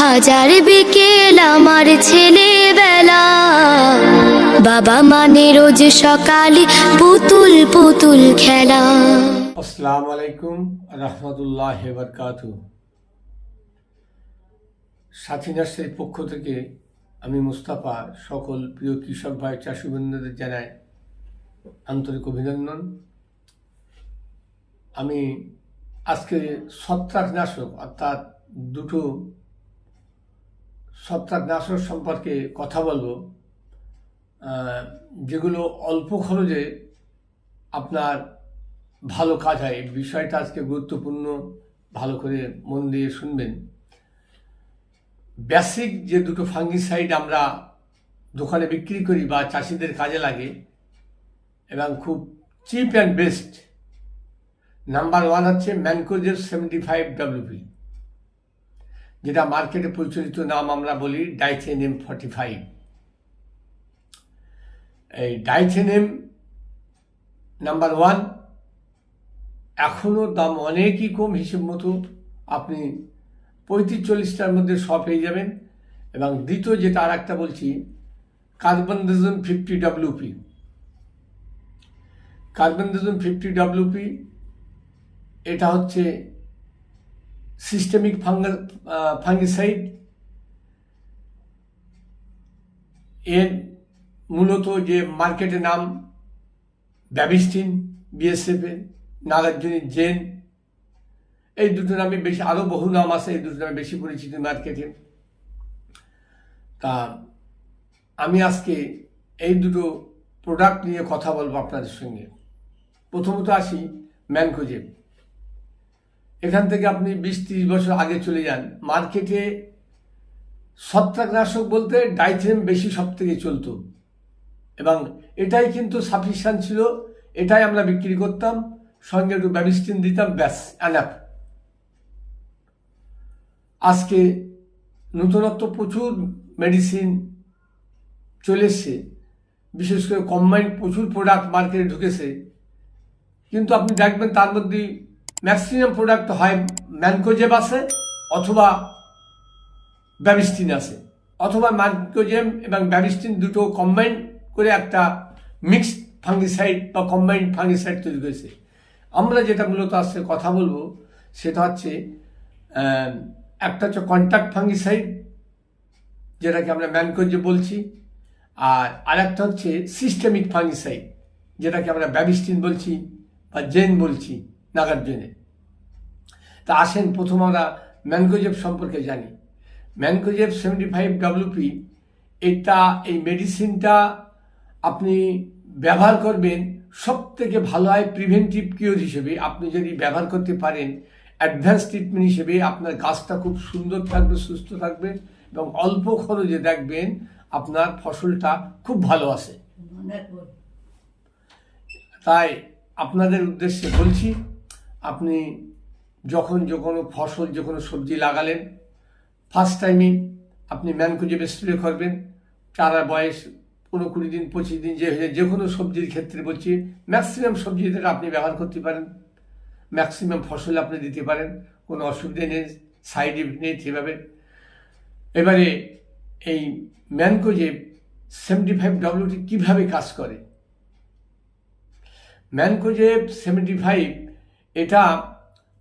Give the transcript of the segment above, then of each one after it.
হাজার বিকেল আমার ছেলেবেলা। বাবা মানে রোজ সকালে পুতুল পুতুল খেলা। আসসালামু আলাইকুম রহমতুল্লাহ বরকাতু সাথী নার্সের পক্ষ থেকে আমি মুস্তাফা, সকল প্রিয় কৃষক ভাই চাষি বন্ধুদের জানাই আন্তরিক অভিনন্দন। আমি আজকে ছত্রাকনাশক, অর্থাৎ দুটো ছত্রাকনাশক সম্পর্কে কথা বলব। যেগুলো অল্প খরচে আপনার ভালো কাজ হয়। এই বিষয়টা আজকে গুরুত্বপূর্ণ। ভালো করে মন দিয়ে শুনবেন। বেসিক যে দুটো ফাঙ্গিসাইড আমরা দোকানে বিক্রি করি বা চাষিদের কাজে লাগে এবং খুব cheap and best, number one হচ্ছে ম্যানকোজের সেভেন্টি ফাইভ ডাব্লিউপি যেটা মার্কেটে প্রচলিত নাম আমরা বলি ডাইথেনিয়াম ফর্টি ফাইভ এই ডাইথেনিয়াম নাম্বার ওয়ান, এখনও দাম অনেকই কম হিসেব মতো আপনি পঁয়ত্রিশ চল্লিশটার মধ্যে সব পেয়ে যাবেন। এবং দ্বিতীয় যেটা আর একটা বলছি carbendazim fifty WP carbendazim fifty WP এটা হচ্ছে সিস্টেমিক ফাঙ্গাল ফাঙ্গিসাইড এর মূলত যে মার্কেটে নাম ব্যাবিস্টিন বিএসএফে নাগার্জুনি জেন এই দুটো নামে বেশি আরও বহু নাম আছে, এই দুটো নামে বেশি পরিচিত মার্কেটে তা আমি আজকে এই দুটো প্রোডাক্ট নিয়ে কথা বলব আপনাদের সঙ্গে। প্রথমত আসি ম্যানকোজেব। এখান থেকে আপনি বিশ তিরিশ বছর আগে চলে যান। মার্কেটে ছত্রাকনাশক বলতে ডাইথেম বেশি সব থেকে চলতো। এবং এটাই কিন্তু সাফিসিয়ান্ট ছিল, এটাই আমরা বিক্রি করতাম, সঙ্গে একটু ব্যাবিস্টিন দিতাম, ব্যাস অ্যানাপ আজকে নতুনত্ব প্রচুর মেডিসিন চলে এসছে, বিশেষ করে কম্বাইন্ড প্রচুর প্রোডাক্ট মার্কেটে ঢুকেছে। কিন্তু আপনি দেখবেন তার মধ্যে ম্যাক্সিমাম প্রোডাক্ট হয় ম্যানকোজেব আছে অথবা ব্যাবিস্টিন আছে। অথবা ম্যানকোজেম এবং ব্যাবিস্টিন দুটো কম্বাইন করে একটা মিক্সড ফাঙ্গিসাইড বা কম্বাইন্ড ফাঙ্গিসাইড তৈরি করেছে। আমরা যেটা মূলত আজকে কথা বলব সেটা হচ্ছে একটা হচ্ছে কন্ট্যাক্ট ফাঙ্গিসাইড যেটাকে আমরা ম্যানকোজে বলছি, আর আরেকটা হচ্ছে সিস্টেমিক ফাঙ্গিসাইড যেটাকে আমরা ব্যাবিস্টিন বলছি বা জেন বলছি। নাগার্জুনে তা আসেন প্রথম আমরা ম্যানকোজেব সম্পর্কে জানি। ম্যানকোজেব সেভেন্টি ফাইভ ডাব্লিউপি এটা এই মেডিসিনটা আপনি ব্যবহার করবেন সব থেকে ভালো হয় প্রিভেন্টিভ কিওর হিসেবে। আপনি যদি ব্যবহার করতে পারেন অ্যাডভান্স ট্রিটমেন্ট হিসেবে আপনার গাছটা খুব সুন্দর থাকবে সুস্থ থাকবে এবং অল্প খরচে দেখবেন আপনার ফসলটা খুব ভালো আসে। তাই আপনাদের উদ্দেশ্যে বলছি আপনি যখন যে কোনো ফসল, যে কোনো সবজি লাগালেন ফার্স্ট টাইমে আপনি ম্যানকোজেব স্প্রে করবেন। চারা বয়স পনেরো কুড়ি দিন, পঁচিশ দিন, যে হয়ে যে কোনো সবজির ক্ষেত্রে বলছি ম্যাক্সিমাম সবজিতে আপনি ব্যবহার করতে পারেন। ম্যাক্সিমাম ফসল আপনি দিতে পারেন, কোনো অসুবিধা নেই সাইড ইফেক্ট নেই সেভাবে এবারে এই ম্যানকোজেব সেভেন্টি ফাইভ ডব্লিউটি কীভাবে কাজ করে? ম্যানকোজেব সেভেন্টি ফাইভ এটা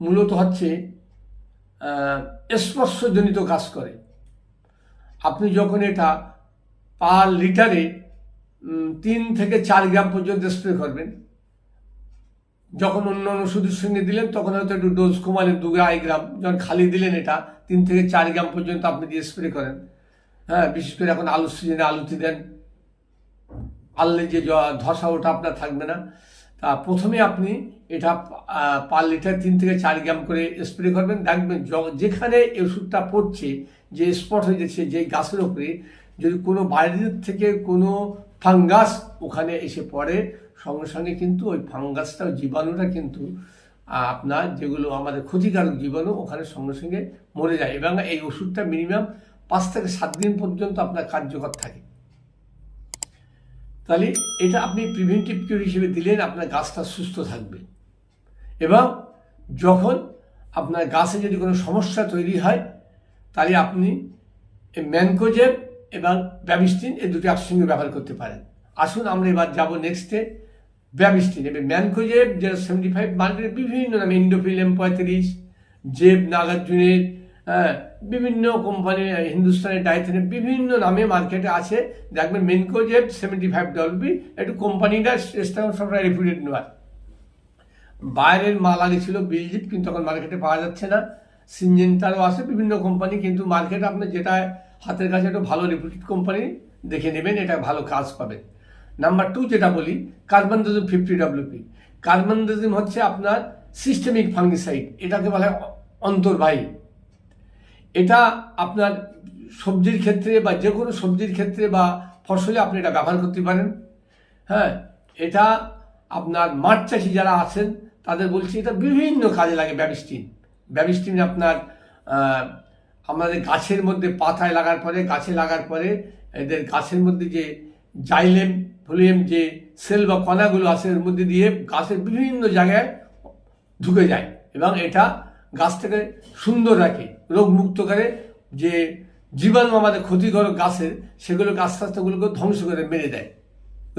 মূলত হচ্ছে স্পর্শজনিত কাজ করে। আপনি যখন এটা পার লিটারে তিন থেকে চার গ্রাম পর্যন্ত স্প্রে করবেন, যখন অন্য অন্য ওষুধের সঙ্গে দিলেন, তখন হয়তো একটু ডোজ কমালেন, দু আড়াই গ্রাম, যখন খালি দিলেন এটা, তিন থেকে চার গ্রাম পর্যন্ত আপনি দিয়ে স্প্রে করেন। হ্যাঁ বিশেষ করে এখন আলুর সিজনে আলুতে দেন আললে যে ধসা ওটা আপনার থাকবে না। তা প্রথমে আপনি এটা পার লিটার তিন থেকে চার গ্রাম করে স্প্রে করবেন। দেখবেন যেখানে ওষুধটা পড়ছে, যে স্পট হয়ে যাচ্ছে, যে গাছের উপরে, যদি কোনো বাইরের থেকে কোনো ফাঙ্গাস ওখানে এসে পড়ে, সঙ্গে সঙ্গে কিন্তু ওই ফাঙ্গাসটা জীবাণুটা কিন্তু আপনার যেগুলো আমাদের ক্ষতিকারক জীবাণু, ওখানে সঙ্গে সঙ্গে মরে যায়। এবং এই ওষুধটা মিনিমাম পাঁচ থেকে সাত দিন পর্যন্ত আপনার কার্যকর থাকে। তাহলে এটা আপনি প্রিভেন্টিভ কিউর হিসেবে দিলেন, আপনার গাছটা সুস্থ থাকবে। এবং যখন আপনার গাছে যদি কোনো সমস্যা তৈরি হয়, তাহলে আপনি ম্যানকোজেব এবং ব্যাবিস্টিন এই দুটি একসঙ্গে ব্যবহার করতে পারেন। আসুন আমরা এবার যাব নেক্সটে ব্যাবিস্টিন, এবার ম্যানকোজেব যেটা সেভেন্টি ফাইভ মার্কেটের বিভিন্ন নামে ইন্ডোফিলিয়াম পঁয়ত্রিশ, জেব, নাগার্জুনের বিভিন্ন কোম্পানি হিন্দুস্তানি ডাইথেনের বিভিন্ন নামে মার্কেটে আছে। দেখবেন মেনকো মেনকোজেব সেভেন্টি ফাইভ ডলবি একটু কোম্পানিটা সবটা রেপুটেড নয় বাইরের মাল আগে ছিল বিলজিপ কিন্তু এখন মার্কেটে পাওয়া যাচ্ছে না। সিনজেন্টারও আছে, বিভিন্ন কোম্পানি কিন্তু মার্কেটে আপনি যেটা হাতের কাছে একটু ভালো রেপুটেড কোম্পানি দেখে নেবেন, এটা ভালো কাজ পাবেন নাম্বার টু যেটা বলি কার্বনডাজিম ফিফটি ডাব্লিউপি কার্বনডাজিম হচ্ছে আপনার সিস্টেমিক ফাঙ্গিসাইড এটাকে বলা হয় অন্তর্বাহী। এটা আপনার সবজির ক্ষেত্রে বা যে কোনো সবজির ক্ষেত্রে বা ফসলে আপনি এটা ব্যবহার করতে পারেন। হ্যাঁ এটা আপনার মাঠ চাষি যারা আছেন, তাদের বলছি এটা বিভিন্ন কাজে লাগে ব্যাবিস্টিন ব্যাবিস্টিন আপনার আমাদের গাছের মধ্যে পাতায় লাগার পরে, গাছে লাগার পরে এদের গাছের মধ্যে যে জাইলেম ফোলিয়াম যে সেল বা কণাগুলো আছে, এর মধ্যে দিয়ে গাছের বিভিন্ন জায়গায় ঢুকে যায় এবং এটা গাছ থেকে সুন্দর রাখে, রোগমুক্ত করে, যে জীবাণু আমাদের ক্ষতিকারক গাছের সেগুলো গাছ আস্তে ওগুলোকে ধ্বংস করে মেরে দেয়।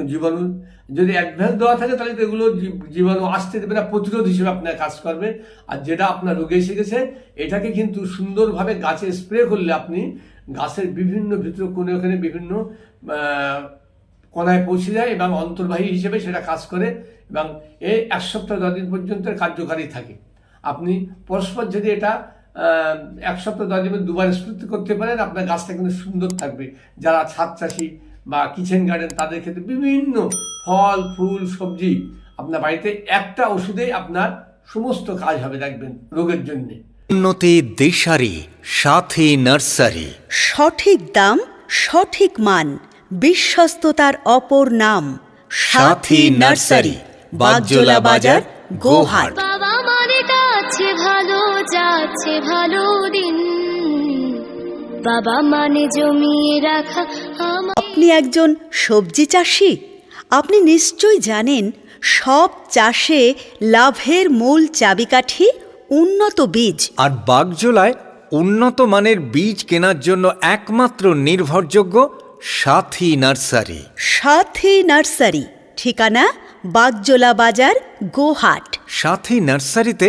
জীবাণু যদি অ্যাডভান্স দেওয়া থাকে, তাহলে তো এগুলো জীব- জীবাণু আসতে দেবে না, প্রতিরোধ হিসেবে আপনার কাজ করবে। আর যেটা আপনার রোগে এসে গেছে, এটাকে কিন্তু সুন্দরভাবে গাছে স্প্রে করলে আপনি গাছের বিভিন্ন ভিতরে কোণে ওখানে বিভিন্ন কণায় পৌঁছে যায় এবং অন্তর্বাহী হিসেবে সেটা কাজ করে এবং এই এক সপ্তাহ দশ দিন পর্যন্ত কার্যকারী থাকে। আপনি পরস্পর যদি এটা এক সপ্তাহ দশ দিন দুবার স্প্রে করতে পারেন আপনার গাছটা কিন্তু সুন্দর থাকবে। যারা ছাদ চাষি বা কিচেন গার্ডেন তাদের ক্ষেত্রে বিভিন্ন ফল ফুল সবজি আপনার বাড়িতে একটা ওষুধে আপনার সমস্ত কাজ হবে দেখবেন রোগের জন্যে। উন্নতি দিশারি সাথী নার্সারি। সঠিক দাম সঠিক মান বিশ্বস্ততার অপর নাম সাথী নার্সারি বাগজোলা বাজার গোহাট। ভালো দিন। বাবা মানে জমিয়ে রাখা আপনি একজন সবজি চাষি। আপনি নিশ্চয় জানেন সব চাষে লাভের মূল চাবিকাঠি উন্নত বীজ। আর বাগজোলায় উন্নত মানের বীজ কেনার জন্য একমাত্র নির্ভরযোগ্য সাথী নার্সারি। সাথী নার্সারি। ঠিকানা বাগজোলা বাজার গোহাট। সাথী নার্সারিতে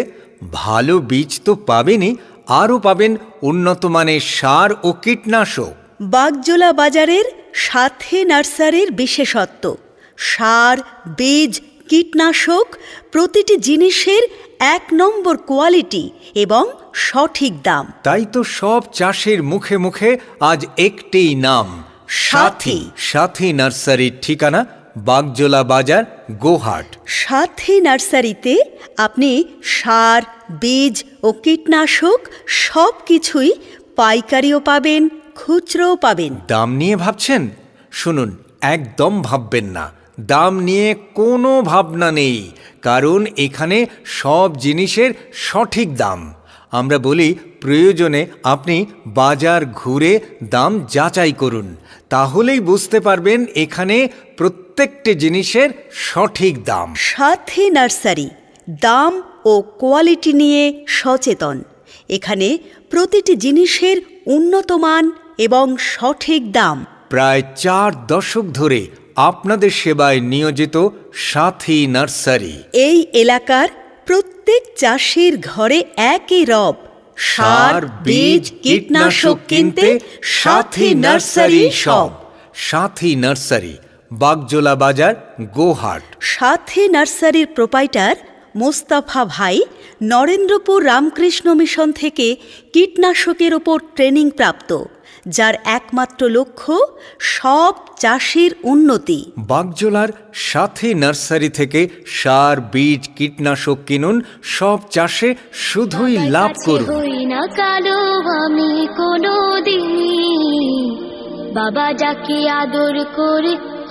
ভালো বীজ তো পাবেনই আরও পাবেন উন্নত মানের সার ও কীটনাশক। বাগজোলা বাজারের সাথে নার্সারির বিশেষত্ব সার বীজ কীটনাশক প্রতিটি জিনিসের এক নম্বর কোয়ালিটি এবং সঠিক দাম। তাই তো সব চাষের মুখে মুখে আজ একটি নাম সাথী। সাথী। নার্সারির ঠিকানা বাগজোলা বাজার গোহাট। সাথে নার্সারিতে আপনি সার বীজ ও কীটনাশক সব কিছুই পাইকারিও পাবেন খুচরোও পাবেন। দাম নিয়ে ভাবছেন? শুনুন একদম ভাববেন না। দাম নিয়ে কোনো ভাবনা নেই কারণ এখানে সব জিনিসের সঠিক দাম। আমরা বলি প্রয়োজনে আপনি বাজার ঘুরে দাম যাচাই করুন। তাহলেই বুঝতে পারবেন এখানে প্রত্যেকটি জিনিসের সঠিক দাম। সাথে নার্সারি দাম ও কোয়ালিটি নিয়ে সচেতন। এখানে প্রতিটি জিনিসের উন্নত মান এবং সঠিক দাম। প্রায় চার দশক ধরে আপনাদের সেবায় নিয়োজিত সাথী নার্সারি। এই এলাকার প্রত্যেক চাষির ঘরে একই রব। সার বীজ কীটনাশক কিনতে সাথী নার্সারি সব। সাথী নার্সারি বাগজোলা বাজার গোহাট। সাথে নার্সারির প্রোপাইটার মোস্তাফা ভাই নরেন্দ্রপুর রামকৃষ্ণ মিশন থেকে কীটনাশকের ওপর ট্রেনিং প্রাপ্ত যার একমাত্র লক্ষ্য সব চাষির উন্নতি। বাগজোলার সাথে নার্সারি থেকে সার বীজ কীটনাশক কিনুন সব চাষে শুধুই লাভ করুন। কালো আমি কোনো বাবা যাকে আদর করে